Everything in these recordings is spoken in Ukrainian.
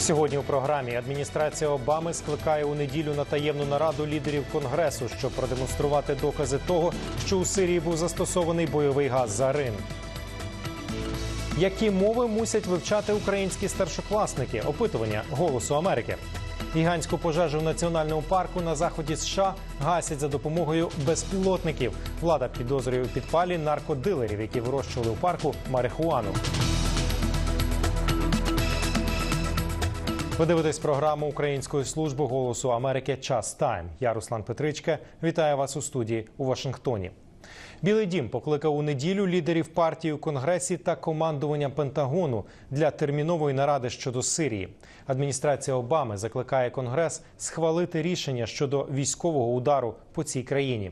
Сьогодні у програмі адміністрація Обами скликає у неділю на таємну нараду лідерів конгресу, щоб продемонструвати докази того, що у Сирії був застосований бойовий газ зарин. Які мови мусять вивчати українські старшокласники? Опитування голосу Америки. Гігантську пожежу в національному парку на заході США гасять за допомогою безпілотників. Влада підозрює у підпалі наркодилерів, які вирощували у парку марихуану. Ви дивитесь програму Української служби голосу Америки Час Тайм. Я Руслан Петричка. Вітаю вас у студії у Вашингтоні. Білий дім покликав у неділю лідерів партії у Конгресі та командування Пентагону для термінової наради щодо Сирії. Адміністрація Обами закликає Конгрес схвалити рішення щодо військового удару по цій країні.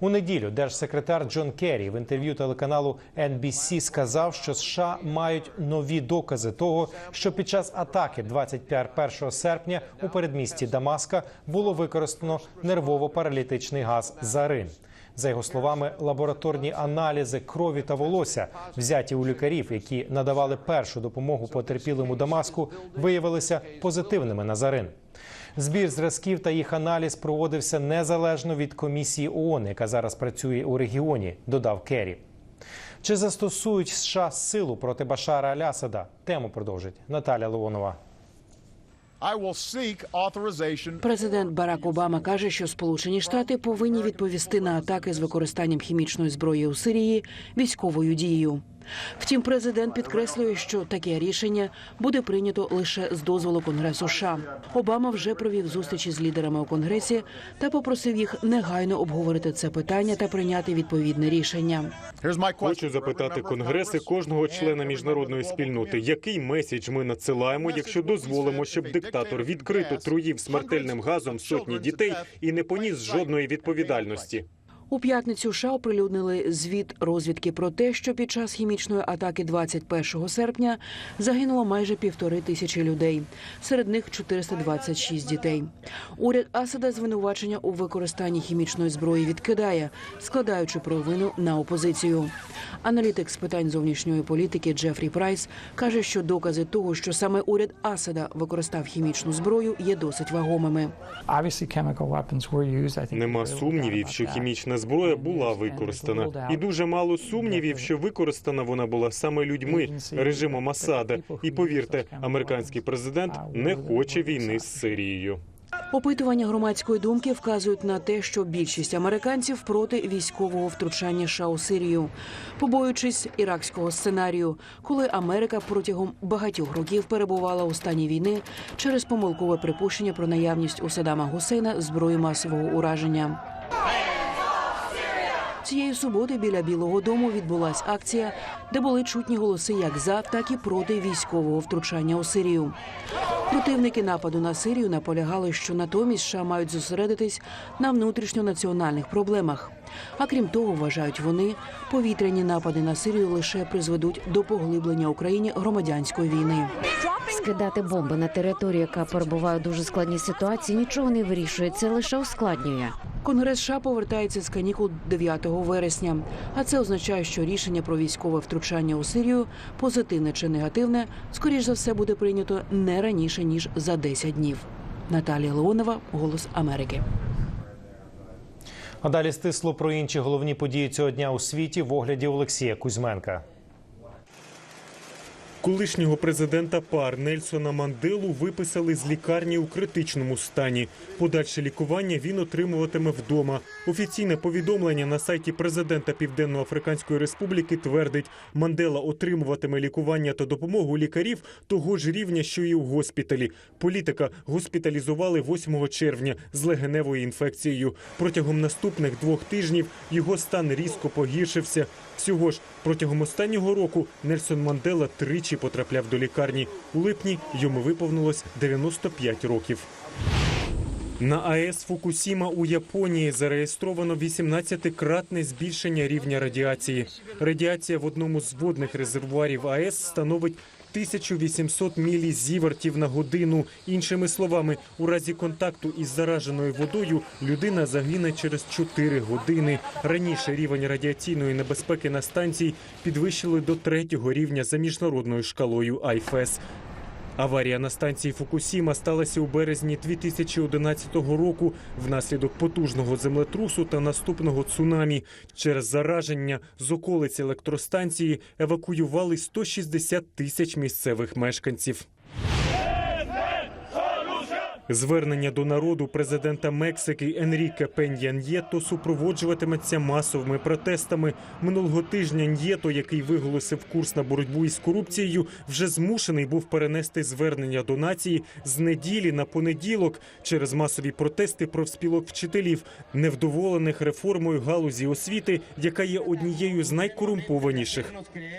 У неділю держсекретар Джон Керрі в інтерв'ю телеканалу NBC сказав, що США мають нові докази того, що під час атаки 21 серпня у передмісті Дамаска було використано нервово-паралітичний газ зарин. За його словами, лабораторні аналізи крові та волосся, взяті у лікарів, які надавали першу допомогу потерпілим у Дамаску, виявилися позитивними на зарин. Збір зразків та їх аналіз проводився незалежно від комісії ООН, яка зараз працює у регіоні, додав Керрі. Чи застосують США силу проти Башара Алясада? Тему продовжить Наталя Леонова. Президент Барак Обама каже, що Сполучені Штати повинні відповісти на атаки з використанням хімічної зброї у Сирії військовою дією. Втім, президент підкреслює, що таке рішення буде прийнято лише з дозволу Конгресу. США. Обама вже провів зустрічі з лідерами у конгресі та попросив їх негайно обговорити це питання та прийняти відповідне рішення. Хочу запитати конгреси кожного члена міжнародної спільноти, який меседж ми надсилаємо, якщо дозволимо, щоб диктатор відкрито труїв смертельним газом сотні дітей і не поніс жодної відповідальності. У п'ятницю США оприлюднили звіт розвідки про те, що під час хімічної атаки 21 серпня загинуло майже півтори тисячі людей. Серед них 426 дітей. Уряд Асада звинувачення у використанні хімічної зброї відкидає, складаючи провину на опозицію. Аналітик з питань зовнішньої політики Джефрі Прайс каже, що докази того, що саме уряд Асада використав хімічну зброю, є досить вагомими. Нема сумнівів, що хімічна зброя була використана, і дуже мало сумнівів, що використана вона була саме людьми режимом Асада. І повірте, американський президент не хоче війни з Сирією. Опитування громадської думки вказують на те, що більшість американців проти військового втручання США у Сирію, побоюючись іракського сценарію, коли Америка протягом багатьох років перебувала у стані війни через помилкове припущення про наявність у Саддама Гусейна зброї масового ураження. Цієї суботи біля Білого Дому відбулася акція, де були чутні голоси як за, так і проти військового втручання у Сирію. Противники нападу на Сирію наполягали, що натомість США мають зосередитись на внутрішньонаціональних проблемах. А крім того, вважають вони, повітряні напади на Сирію лише призведуть до поглиблення Україні громадянської війни. Скидати бомби на територію, яка перебуває у дуже складній ситуації, нічого не вирішує. Це лише ускладнює. Конгрес США повертається з канікул 9 вересня. А це означає, що рішення про військове втручання у Сирію, позитивне чи негативне, скоріш за все буде прийнято не раніше ніж за 10 днів. Наталія Леонова, Голос Америки. А далі стисло про інші головні події цього дня у світі в огляді Олексія Кузьменка. Колишнього президента пар Нельсона Манделу виписали з лікарні у критичному стані. Подальше лікування він отримуватиме вдома. Офіційне повідомлення на сайті президента Південно-Африканської Республіки твердить, Мандела отримуватиме лікування та допомогу лікарів того ж рівня, що і у госпіталі. Політика госпіталізували 8 червня з легеневою інфекцією. Протягом наступних двох тижнів його стан різко погіршився. Всього ж протягом останнього року Нельсон Мандела тричі потрапляв до лікарні. У липні йому виповнилось 95 років. На АЕС Фукусіма у Японії зареєстровано 18-кратне збільшення рівня радіації. Радіація в одному з водних резервуарів АЕС становить 1800 мілізівертів на годину. Іншими словами, у разі контакту із зараженою водою людина загине через 4 години. Раніше рівень радіаційної небезпеки на станції підвищили до третього рівня за міжнародною шкалою АйФЕС. Аварія на станції Фукусіма сталася у березні 2011 року внаслідок потужного землетрусу та наступного цунамі. Через зараження з околиць електростанції евакуювали 160 тисяч місцевих мешканців. Звернення до народу президента Мексики Енріке Пен'я Н'єто супроводжуватиметься масовими протестами. Минулого тижня Н'єто, який виголосив курс на боротьбу із корупцією, вже змушений був перенести звернення до нації з неділі на понеділок через масові протести профспілок вчителів, невдоволених реформою галузі освіти, яка є однією з найкорумпованіших.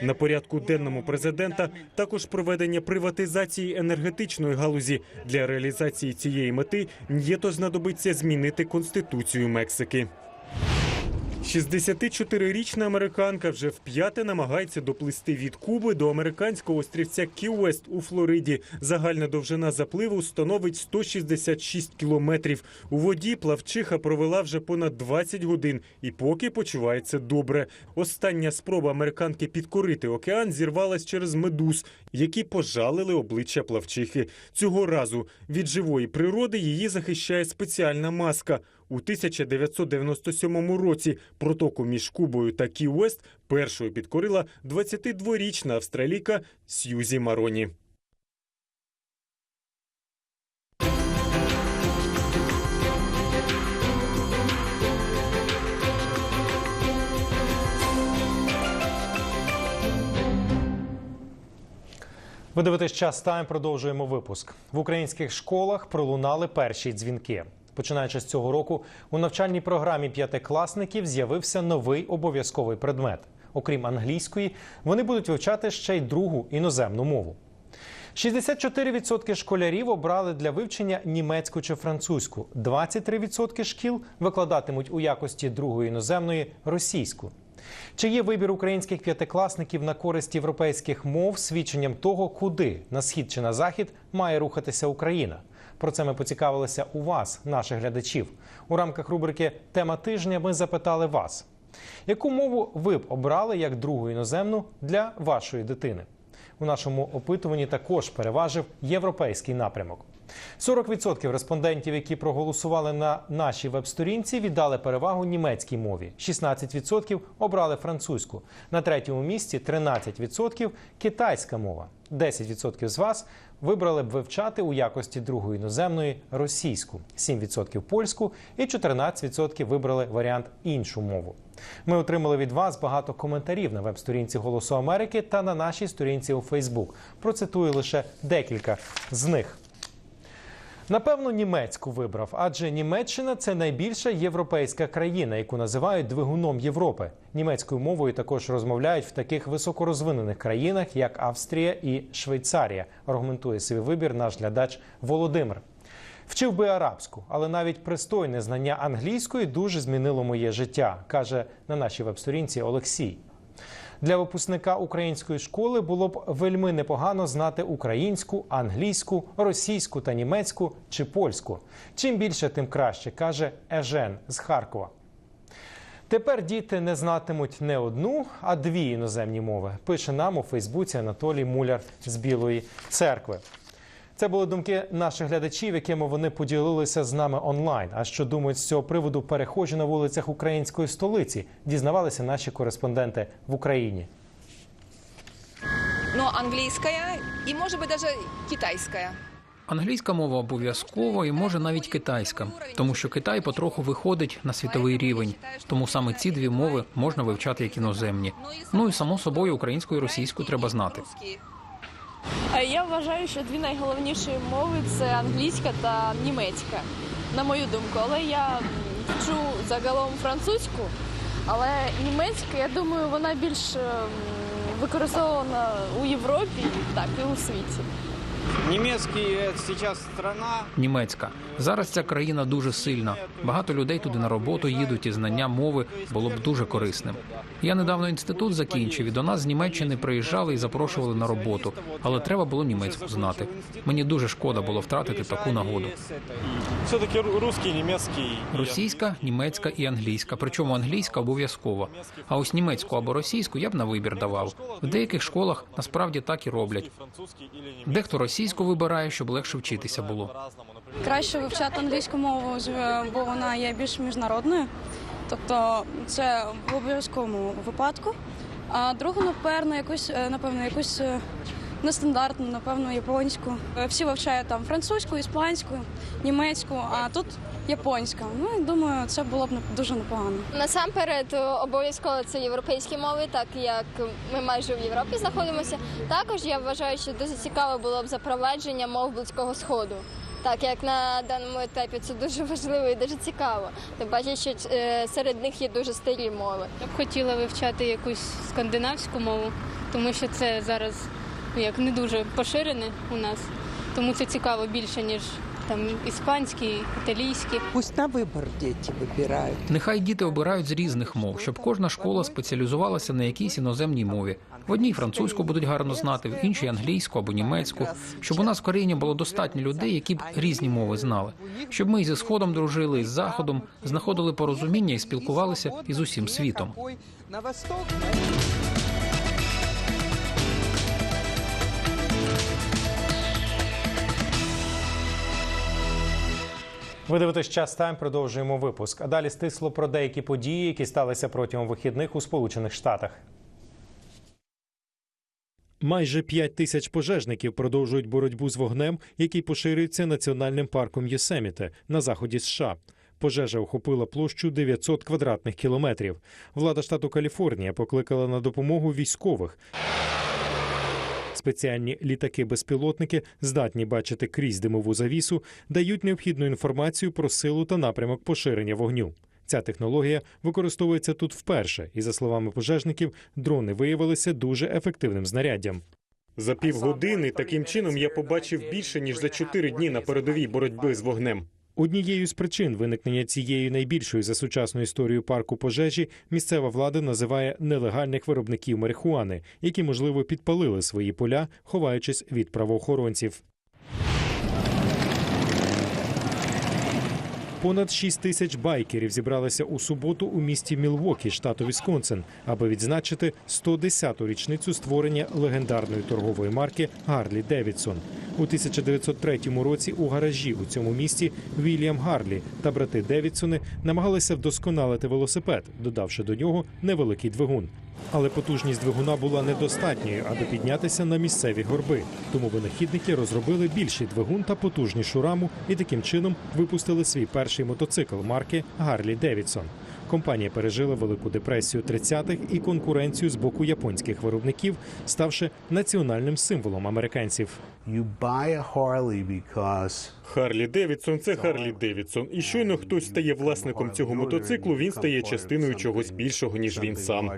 На порядку денному президента також проведення приватизації енергетичної галузі для реалізації цієї мети Н'єто знадобиться змінити конституцію Мексики. 64-річна американка вже вп'яте намагається доплисти від Куби до американського острівця Кі-Уест у Флориді. Загальна довжина запливу становить 166 кілометрів. У воді плавчиха провела вже понад 20 годин і поки почувається добре. Остання спроба американки підкорити океан зірвалась через медуз, які пожалили обличчя плавчихи. Цього разу від живої природи її захищає спеціальна маска. У 1997 році протоку між Кубою та Кі-Уест першою підкорила 22-річна австралійка Сьюзі Мароні. Ви дивитесь час тайм. Продовжуємо випуск. В українських школах пролунали перші дзвінки. Починаючи з цього року, у навчальній програмі п'ятикласників з'явився новий обов'язковий предмет. Окрім англійської, вони будуть вивчати ще й другу іноземну мову. 64% школярів обрали для вивчення німецьку чи французьку. 23% шкіл викладатимуть у якості другої іноземної російську. Чи є вибір українських п'ятикласників на користь європейських мов свідченням того, куди на схід чи на захід має рухатися Україна? Про це ми поцікавилися у вас, наших глядачів. У рамках рубрики Тема тижня ми запитали вас, яку мову ви б обрали як другу іноземну для вашої дитини? У нашому опитуванні також переважив європейський напрямок. 40% респондентів, які проголосували на нашій веб-сторінці, віддали перевагу німецькій мові. 16% обрали французьку. На третьому місці 13% китайська мова. 10% з вас вибрали б вивчати у якості другої іноземної російську, 7% польську і 14% вибрали варіант іншу мову. Ми отримали від вас багато коментарів на веб-сторінці Голосу Америки та на нашій сторінці у Фейсбук. Процитую лише декілька з них. Напевно, німецьку вибрав, адже Німеччина це найбільша європейська країна, яку називають двигуном Європи. Німецькою мовою також розмовляють в таких високорозвинених країнах, як Австрія і Швейцарія. Аргументує свій вибір наш глядач Володимир. Вчив би арабську, але навіть пристойне знання англійської дуже змінило моє життя, каже на нашій веб-сторінці Олексій. Для випускника української школи було б вельми непогано знати українську, англійську, російську та німецьку чи польську. Чим більше, тим краще, каже Ежен з Харкова. Тепер діти не знатимуть не одну, а дві іноземні мови. Пише нам у Фейсбуці Анатолій Муляр з Білої церкви. Це були думки наших глядачів, якими вони поділилися з нами онлайн. А що думають з цього приводу перехожі на вулицях української столиці? Дізнавалися наші кореспонденти в Україні. но английская и, может быть, даже китайская. Англійська мова обов'язково і може навіть китайська, тому що Китай потроху виходить на світовий рівень. Тому саме ці дві мови можна вивчати як іноземні. Ну і само собою українську і російську треба знати. А Я вважаю, що дві найголовніші мови це англійська та німецька, на мою думку. Але я вчу загалом французьку, але німецька, я думаю, вона більш ем, використована у Європі, так і у світі. Німецька зараз ця країна дуже сильна. Багато людей туди на роботу їдуть, і знання мови було б дуже корисним. Я недавно інститут закінчив і до нас з Німеччини приїжджали і запрошували на роботу, але треба було німецьку знати. Мені дуже шкода було втратити таку нагоду. Все-таки русский, немецкий. Російська, німецька і англійська. Причому англійська обов'язково. А ось німецьку або російську я б на вибір давав. В деяких школах насправді так і роблять. Дехто російську вибирає, щоб легше вчитися було. Краще вивчати англійську мову, бо вона є більш міжнародною. Тобто це в обов'язковому випадку. А другу, напевно, якусь, е, напевно, якусь е, нестандартну, напевно, японську. Е, Всі вивчають там французьку, іспанську, німецьку, а тут японська. Ну, я думаю, це було б дуже непогано. Насамперед е, обов'язково це європейські мови, так як ми майже в Європі знаходимося. Також я вважаю, що дуже цікаво було б запровадження мов близького сходу. Так як на даному етапі це дуже важливо і дуже цікаво. Ти бачиш, що е, серед них є дуже старі мови. Я б хотіла вивчати якусь скандинавську мову, тому що це зараз ну, як не дуже поширене у нас. Тому це цікаво більше, ніж там іспанський, італійський. Пусть на выбор дети выбирают. Нехай діти обирають з різних мов, щоб кожна школа спеціалізувалася на якійсь іноземній мові. В одній французьку будуть гарно знати, в іншій англійську або німецьку. Щоб у нас в країні було достатньо людей, які б різні мови знали. Щоб ми і зі сходом дружили, і з заходом, знаходили порозуміння і спілкувалися із усім світом. На восток. Ви дивитесь час тайм. Продовжуємо випуск. А далі стисло про деякі події, які сталися протягом вихідних у Сполучених Штатах. Майже 5 тисяч пожежників продовжують боротьбу з вогнем, який поширюється національним парком Єсеміте на заході США. Пожежа охопила площу 900 квадратних кілометрів. Влада штату Каліфорнія покликала на допомогу військових. Спеціальні літаки-безпілотники, здатні бачити крізь димову завісу, дають необхідну інформацію про силу та напрямок поширення вогню. Ця технологія використовується тут вперше, і за словами пожежників, дрони виявилися дуже ефективним знаряддям. За півгодини таким чином я побачив більше ніж за чотири дні на передовій боротьби з вогнем. Однією з причин виникнення цієї найбільшої за сучасну історію парку пожежі місцева влада називає нелегальних виробників марихуани, які можливо підпалили свої поля, ховаючись від правоохоронців. Понад 6 тисяч байкерів зібралися у суботу у місті Мілвокі, штату Вісконсин, аби відзначити 110-ту річницю створення легендарної торгової марки Гарлі Девідсон. У 1903 році у гаражі у цьому місті Вільям Гарлі та брати Девідсони намагалися вдосконалити велосипед, додавши до нього невеликий двигун. Але потужність двигуна була недостатньою, аби піднятися на місцеві горби. Тому винахідники розробили більший двигун та потужнішу раму і таким чином випустили свій перший мотоцикл марки Гарлі Девідсон. Компанія пережила велику депресію 30-х і конкуренцію з боку японських виробників, ставши національним символом американців. Харлі Девідсон це Харлі Девідсон. І щойно хтось стає власником цього мотоциклу, він стає частиною чогось більшого ніж він сам.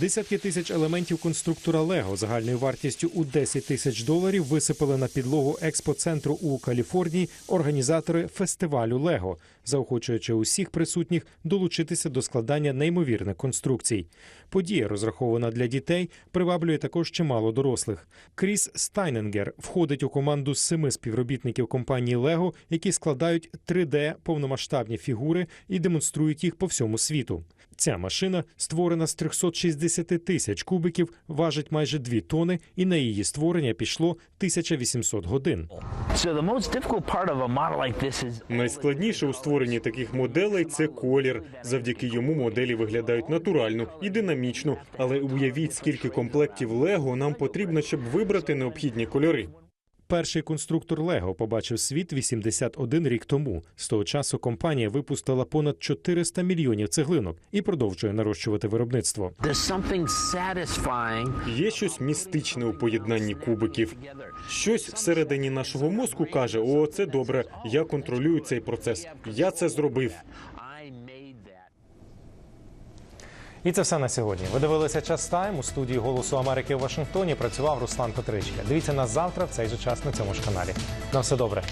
Десятки тисяч елементів конструктора Лего загальною вартістю у 10 тисяч доларів висипали на підлогу експоцентру у Каліфорнії організатори фестивалю Лего, заохочуючи усіх присутніх долучитися до складання неймовірних конструкцій. Подія, розрахована для дітей, приваблює також чимало дорослих. Кріс Стайненгер входить у команду з семи співробітників компанії Лего, які складають 3D повномасштабні фігури і демонструють їх по всьому світу. Ця машина створена з 360 тисяч кубиків, важить майже 2 тони, і на її створення пішло 1800 годин. Найскладніше у створенні таких моделей це колір. Завдяки йому моделі виглядають натурально і динамічно. Але уявіть, скільки комплектів Лего нам потрібно, щоб вибрати необхідні кольори. Перший конструктор Лего побачив світ 81 рік тому. З того часу компанія випустила понад 400 мільйонів цеглинок і продовжує нарощувати виробництво. Є щось містичне у поєднанні кубиків. Щось всередині нашого мозку каже: О, це добре. Я контролюю цей процес. Я це зробив. І це все на сьогодні. Ви дивилися час тайм у студії Голосу Америки в Вашингтоні. Працював Руслан Петричка. Дивіться нас завтра в цей же час на цьому ж каналі. На все добре.